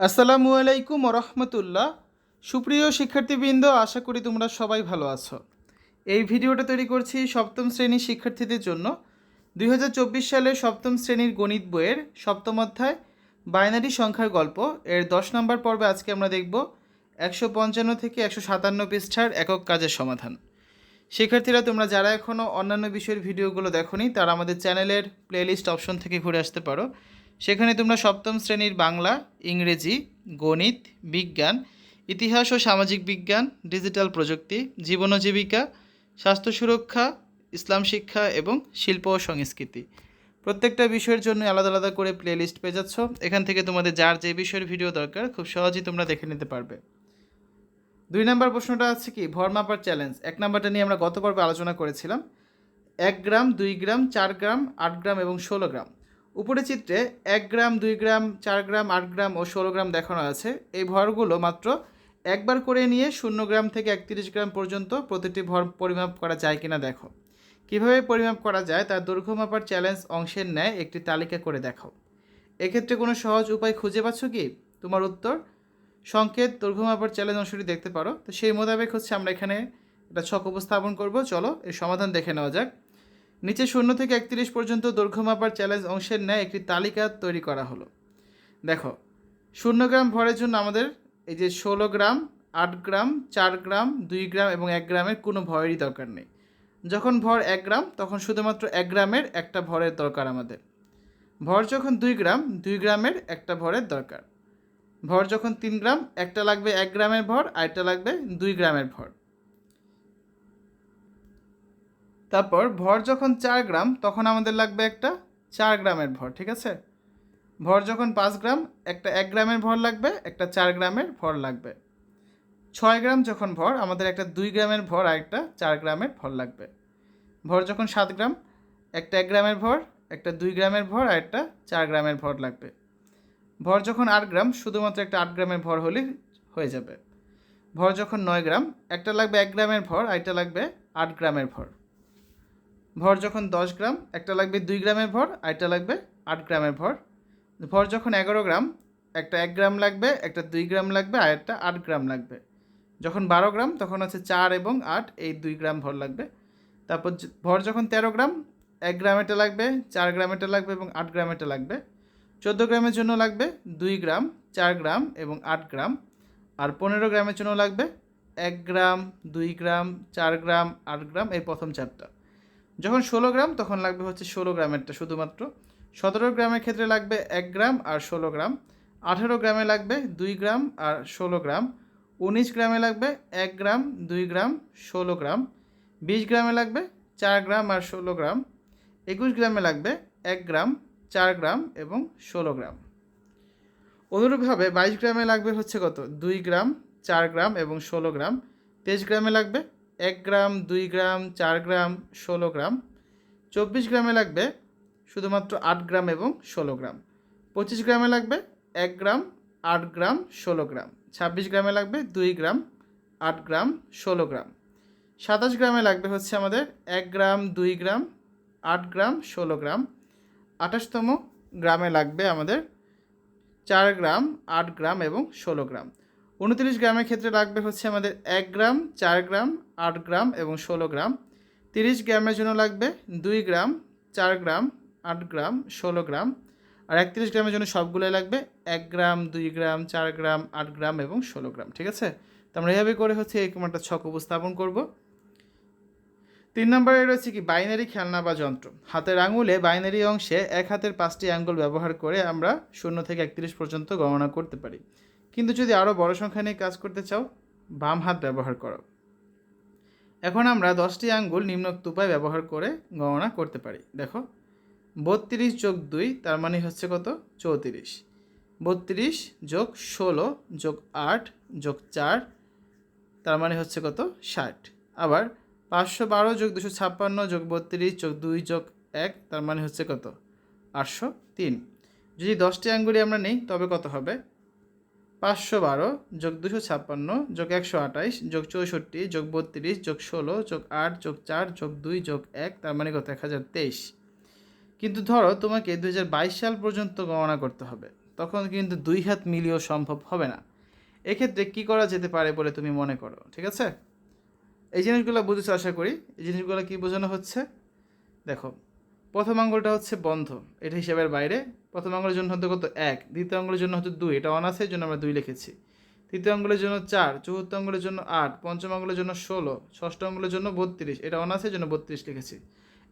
আসসালামু আলাইকুম রহমতুল্লাহ সুপ্রিয় শিক্ষার্থীবৃন্দ, আশা করি তোমরা সবাই ভালো আছো। এই ভিডিওটা তৈরি করছি সপ্তম শ্রেণির শিক্ষার্থীদের জন্য। দুই হাজার চব্বিশ সালের সপ্তম শ্রেণির গণিত বইয়ের সপ্তম অধ্যায়, বাইনারি সংখ্যার গল্প। এর দশ নম্বর পর্বে আজকে আমরা দেখব একশো পঞ্চান্ন থেকে একশো সাতান্ন পৃষ্ঠার একক কাজের সমাধান। শিক্ষার্থীরা, তোমরা যারা এখনও অন্যান্য বিষয়ের ভিডিওগুলো দেখোনি, তারা আমাদের চ্যানেলের প্লেলিস্ট অপশন থেকে ঘুরে আসতে পারো। সেখানে তোমরা সপ্তম শ্রেণির বাংলা, ইংরেজি, গণিত, বিজ্ঞান, ইতিহাস ও সামাজিক বিজ্ঞান, ডিজিটাল প্রযুক্তি, জীবন ও জীবিকা, স্বাস্থ্য সুরক্ষা, ইসলাম শিক্ষা এবং শিল্প ও সংস্কৃতি। প্রত্যেকটা বিষয়ের জন্য আলাদা আলাদা করে প্লেলিস্ট পেয়ে যাচ্ছ। এখান থেকে তোমাদের যার যে বিষয়ের ভিডিও দরকার, খুব সহজেই তোমরা দেখে নিতে পারবে। দুই নম্বর প্রশ্নটা আছে কি? ভর মাপার চ্যালেঞ্জ এক নম্বরটা নিয়ে আমরা গত পর্বে আলোচনা করেছিলাম। এক গ্রাম, দুই গ্রাম, চার গ্রাম, আট গ্রাম এবং ষোলো গ্রাম। উপরে চিত্রে এক গ্রাম, দুই গ্রাম, চার গ্রাম, আট গ্রাম ও ষোলো গ্রাম দেখানো আছে। এই ভরগুলো মাত্র একবার করে নিয়ে শূন্য গ্রাম থেকে একত্রিশ গ্রাম পর্যন্ত প্রতিটি ভর পরিমাপ করা যায় কিনা দেখো। কীভাবে পরিমাপ করা যায় তার দৈর্ঘ্য মাপার চ্যালেঞ্জ অংশের ন্যায় একটি তালিকা করে দেখাও এক্ষেত্রে কোনো সহজ উপায় খুঁজে পাচ্ছ কি? তোমার উত্তর, সংকেত, দৈর্ঘ্য মাপার চ্যালেঞ্জ অংশটি দেখতে পারো। তো সেই মোতাবেক হচ্ছে আমরা এখানে একটা ছক উপস্থাপন করব। চলো এর সমাধান দেখে নেওয়া যাক। নিচে শূন্য থেকে একত্রিশ পর্যন্ত দৈর্ঘ্য মাপার চ্যালেঞ্জ অংশের ন্যায় একটি তালিকা তৈরি করা হলো। দেখো, শূন্য গ্রাম ভরের জন্য আমাদের এই যে ষোলো গ্রাম, আট গ্রাম, চার গ্রাম, দুই গ্রাম এবং এক গ্রামের কোনো ভরেরই দরকার নেই। যখন ভর এক গ্রাম, তখন শুধুমাত্র এক গ্রামের একটা ভরের দরকার আমাদের। ভর যখন দুই গ্রাম, দুই গ্রামের একটা ভরের দরকার। ভর যখন তিন গ্রাম, একটা লাগবে এক গ্রামের ভর, আরেকটা লাগবে দুই গ্রামের ভর। তারপর ভর যখন চার গ্রাম, তখন আমাদের লাগবে একটা চার গ্রামের ভর, ঠিক আছে? ভর যখন পাঁচ গ্রাম, একটা এক গ্রামের ভর লাগবে, একটা চার গ্রামের ভর লাগবে। ছয় গ্রাম যখন ভর, আমাদের একটা দুই গ্রামের ভর আর একটা চার গ্রামের ভর লাগবে। ভর যখন সাত গ্রাম, একটা এক গ্রামের ভর, একটা দুই গ্রামের ভর আর একটা চার গ্রামের ভর লাগবে। ভর যখন আট গ্রাম, শুধুমাত্র একটা আট গ্রামের ভর হলেই হয়ে যাবে। ভর যখন নয় গ্রাম, একটা লাগবে এক গ্রামের ভর আরেকটা লাগবে আট গ্রামের ভর। ভর যখন দশ গ্রাম, একটা লাগবে দুই গ্রামের ভর আরেকটা লাগবে আট গ্রামের ভর। ভর যখন এগারো গ্রাম, একটা এক গ্রাম লাগবে, একটা দুই গ্রাম লাগবে, আর একটা আট গ্রাম লাগবে। যখন বারো গ্রাম, তখন হচ্ছে চার এবং আট, এই দুই গ্রাম ভর লাগবে। তারপর ভর যখন তেরো গ্রাম, এক গ্রামেরটা লাগবে, চার গ্রামেরটা লাগবে এবং আট গ্রামেরটা লাগবে। চোদ্দ গ্রামের জন্য লাগবে দুই গ্রাম, চার গ্রাম এবং আট গ্রাম। আর পনেরো গ্রামের জন্য লাগবে এক গ্রাম, দুই গ্রাম, চার গ্রাম, আট গ্রাম, এই প্রথম চারটা। যখন ষোলো গ্রাম, তখন লাগবে হচ্ছে ষোলো গ্রামেরটা শুধুমাত্র। সতেরো গ্রামের ক্ষেত্রে লাগবে এক গ্রাম আর ষোলো গ্রাম। আঠেরো গ্রামে লাগবে দুই গ্রাম আর ষোলো গ্রাম। উনিশ গ্রামে লাগবে এক গ্রাম, দুই গ্রাম, ষোলো গ্রাম। বিশ গ্রামে লাগবে চার গ্রাম আর ষোলো গ্রাম। একুশ গ্রামে লাগবে এক গ্রাম, চার গ্রাম এবং ষোলো গ্রাম। অনুরূপভাবে বাইশ গ্রামে লাগবে হচ্ছে কত? দুই গ্রাম, চার গ্রাম এবং ষোলো গ্রাম। তেইশ গ্রামে লাগবে এক গ্রাম, দুই গ্রাম, চার গ্রাম, ষোলো গ্রাম। চব্বিশ গ্রামে লাগবে শুধুমাত্র আট গ্রাম এবং ষোলো গ্রাম। পঁচিশ গ্রামে লাগবে এক গ্রাম, আট গ্রাম, ষোলো গ্রাম। ছাব্বিশ গ্রামে লাগবে দুই গ্রাম, আট গ্রাম, ষোলো গ্রাম। সাতাশ গ্রামে লাগবে হচ্ছে আমাদের এক গ্রাম, দুই গ্রাম, আট গ্রাম, ষোলো গ্রাম। আঠাশতম গ্রামে লাগবে আমাদের চার গ্রাম, আট গ্রাম এবং ষোলো গ্রাম। উনত্রিশ গ্রামের ক্ষেত্রে লাগবে হচ্ছে আমাদের এক গ্রাম, চার গ্রাম, আট গ্রাম এবং ষোলো গ্রাম। তিরিশ গ্রামের জন্য লাগবে দুই গ্রাম, চার গ্রাম, আট গ্রাম, ষোলো গ্রাম। আর একত্রিশ গ্রামের জন্য সবগুলোই লাগবে এক গ্রাম, দুই গ্রাম, চার গ্রাম, আট গ্রাম এবং ষোলো গ্রাম, ঠিক আছে? তো আমরা এভাবে করে হচ্ছে এরকম একটা ছক উপস্থাপন করব। তিন নম্বরে রয়েছে কি? বাইনারি খেলনা বা যন্ত্র। হাতের আঙুলে বাইনারি অংশে এক হাতের পাঁচটি আঙ্গুল ব্যবহার করে আমরা শূন্য থেকে একত্রিশ পর্যন্ত গণনা করতে পারি। কিন্তু যদি আরও বড় সংখ্যা নিয়ে কাজ করতে চাও, বাম হাত ব্যবহার করো। এখন আমরা দশটি আঙ্গুল নিম্নোক্ত উপায় ব্যবহার করে গণনা করতে পারি। দেখো, বত্রিশ যোগ দুই, তার মানে হচ্ছে কত? চৌত্রিশ। বত্রিশ যোগ ষোলো যোগ আট যোগ চার, তার মানে হচ্ছে কত? ষাট। আবার পাঁচশো বারো যোগ দুশো ছাপ্পান্ন যোগ বত্রিশ যোগ দুই যোগ এক, তার মানে হচ্ছে কত? আটশো তিন। যদি দশটি আঙ্গুলি আমরা নিই, তবে কত হবে? পাঁচশো বারো যোগ দুশো ছাপ্পান্ন যোগ একশো আঠাইশ যোগ চৌষট্টি যোগ বত্রিশ যোগ ষোলো যোগ আট যোগ চার যোগ দুই যোগ এক, তার মানে কত? এক হাজার তেইশ। কিন্তু ধরো তোমাকে দু বাইশ সাল পর্যন্ত গণনা করতে হবে, তখন কিন্তু দুই হাত মিলিয়েও সম্ভব হবে না। এক্ষেত্রে কী করা যেতে পারে বলে তুমি মনে করো, ঠিক আছে? এই জিনিসগুলো বুঝেছ আশা করি? এই জিনিসগুলো কী বোঝানো হচ্ছে? দেখো, প্রথম আঙ্গুলটা হচ্ছে বন্ধ, এটা হিসাবের বাইরে। প্রথম আঙ্গুলের জন্য হতো কত? এক। দ্বিতীয় আঙ্গুলের জন্য হতো দুই। এটা অনার্সের জন্য আমরা দুই লিখেছি। তৃতীয় আঙ্গুলের জন্য চার, চতুর্থ আঙ্গুলের জন্য আট, পঞ্চম আঙ্গুলের জন্য ষোলো, ষষ্ঠ আঙ্গুলের জন্য বত্রিশ। এটা অনার্সের জন্য বত্রিশ লিখেছি।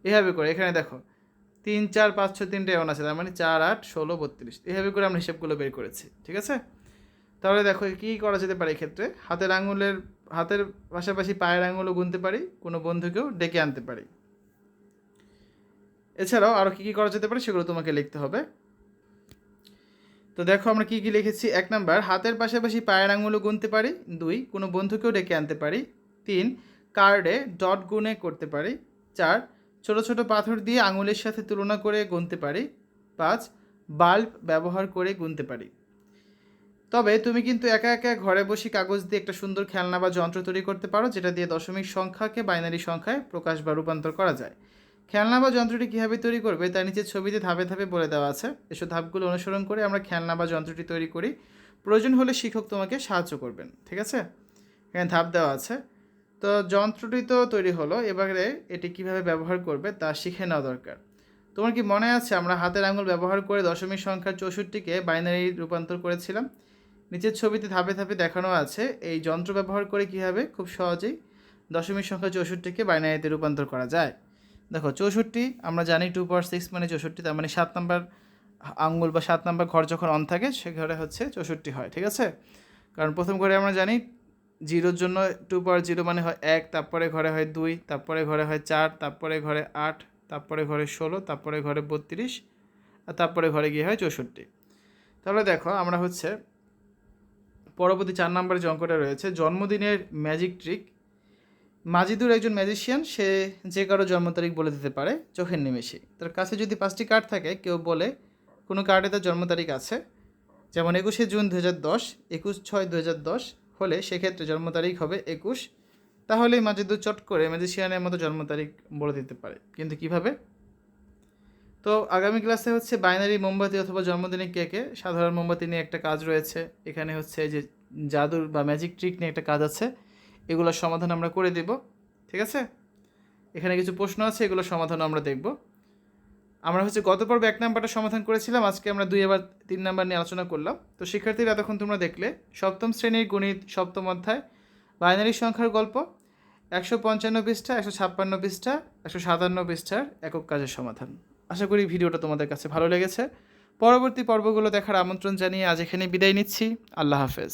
এভাবে করে, এখানে দেখো, তিন, চার, পাঁচ, ছয়, তিনটে অন আছে তার মানে চার, আট, ষোলো, বত্রিশ। এভাবে করে আমরা হিসেবগুলো বের করেছি, ঠিক আছে? তাহলে দেখো, কী করা যেতে পারে এক্ষেত্রে? হাতের আঙুলের হাতের পাশাপাশি পায়ের আঙুলও গুনতে পারি, কোনো বন্ধুকেও ডেকে আনতে পারি। এছাড়াও আরও কী কী করা যেতে পারে সেগুলো তোমাকে লিখতে হবে। তো দেখো আমরা কী কী লিখেছি? এক নাম্বার, হাতের পাশাপাশি পায়ের আঙুলও গুনতে পারি। দুই, কোনো বন্ধুকেও ডেকে আনতে পারি। তিন, কার্ডে ডট গুনে করতে পারি। চার, ছোট ছোট পাথর দিয়ে আঙুলের সাথে তুলনা করে গুনতে পারি। পাঁচ, বাল্ব ব্যবহার করে গুনতে পারি। তবে তুমি কিন্তু একা একা ঘরে বসে কাগজ দিয়ে একটা সুন্দর খেলনা বা যন্ত্র তৈরি করতে পারো, যেটা দিয়ে দশমিক সংখ্যাকে বাইনারি সংখ্যায় প্রকাশ বা রূপান্তর করা যায়। খেলনা বা যন্ত্রটি কীভাবে তৈরি করবে তার নিচে ছবিতে ধাপে ধাপে বলে দেওয়া আছে। এসব ধাপগুলো অনুসরণ করে আমরা খেলনা বা যন্ত্রটি তৈরি করি। প্রয়োজন হলে শিক্ষক তোমাকে সাহায্য করবেন, ঠিক আছে? এখানে ধাপ দেওয়া আছে। তো যন্ত্রটি তো তৈরি হলো, এবারে এটি কীভাবে ব্যবহার করবে তা শিখে নেওয়া দরকার। তোমার কি মনে আছে, আমরা হাতের আঙুল ব্যবহার করে দশমিক সংখ্যার চৌষট্টিকে বাইনারি রূপান্তর করেছিলাম? নিচের ছবিতে ধাপে ধাপে দেখানো আছে, এই যন্ত্র ব্যবহার করে কীভাবে খুব সহজেই দশমিক সংখ্যা চৌষট্টিকে বাইনারিতে রূপান্তর করা যায়। দেখো, চৌষট্টি, আমরা জানি টু পাওয়ার সিক্স মানে চৌষট্টি, তার মানে সাত নাম্বার আঙ্গুল বা সাত নাম্বার ঘর যখন অন থাকে, সে ঘরে হচ্ছে চৌষট্টি হয়, ঠিক আছে? কারণ প্রথম ঘরে আমরা জানি জিরোর জন্য টু পাওয়ার জিরো মানে হয় এক, তারপরে ঘরে হয় দুই, তারপরে ঘরে হয় চার, তারপরে ঘরে আট, তারপরে ঘরে ষোলো, তারপরে ঘরে বত্রিশ, আর তারপরে ঘরে গিয়ে হয় চৌষট্টি। তাহলে দেখো, আমরা হচ্ছে পরবর্তী চার নম্বরে যে অঙ্কটা রয়েছে, জন্মদিনের ম্যাজিক ট্রিক মাজিদুর একজন ম্যাজিশিয়ান সে যে কারও জন্ম তারিখ বলে দিতে পারে, চোখের নিমেষে তার কাছে যদি পাঁচটি কার্ড থাকে, কেউ বলে কোনো কার্ডে তার জন্ম তারিখ আছে। যেমন একুশে জুন দু হাজার দশ, একুশ ছয় দু হাজার দশ হলে সেক্ষেত্রে জন্ম তারিখ হবে একুশ। তাহলেই মাজিদুর চট করে ম্যাজিশিয়ানের মতো জন্ম তারিখ বলে দিতে পারে। কিন্তু কীভাবে? তো আগামী ক্লাসে হচ্ছে বাইনারি মোমবাতি অথবা জন্মদিনের কেকে, সাধারণ মোমবাতি নিয়ে একটা কাজ রয়েছে। এখানে হচ্ছে যে জাদুর বা ম্যাজিক ট্রিক নিয়ে একটা কাজ আছে। এগুলোর সমাধান আমরা করে দেব, ঠিক আছে? এখানে কিছু প্রশ্ন আছে, এগুলোর সমাধান আমরা দেখব। আমরা হচ্ছে গত পর্বে এক নাম্বারটা সমাধান করেছিলাম, আজকে আমরা দুই এবার তিন নাম্বার নিয়ে আলোচনা করলাম। তো শিক্ষার্থীরা, এতক্ষণ তোমরা দেখলে, সপ্তম শ্রেণির গণিত, সপ্তম অধ্যায়, বাইনারি সংখ্যার গল্প, একশো পঞ্চান্ন পৃষ্ঠা, একশো ছাপ্পান্ন পৃষ্ঠা, একশো সাতান্ন পৃষ্ঠার একক কাজের সমাধান। আশা করি ভিডিওটা তোমাদের কাছে ভালো লেগেছে। পরবর্তী পর্বগুলো দেখার আমন্ত্রণ জানিয়ে আজ এখানে বিদায় নিচ্ছি। আল্লাহ হাফেজ।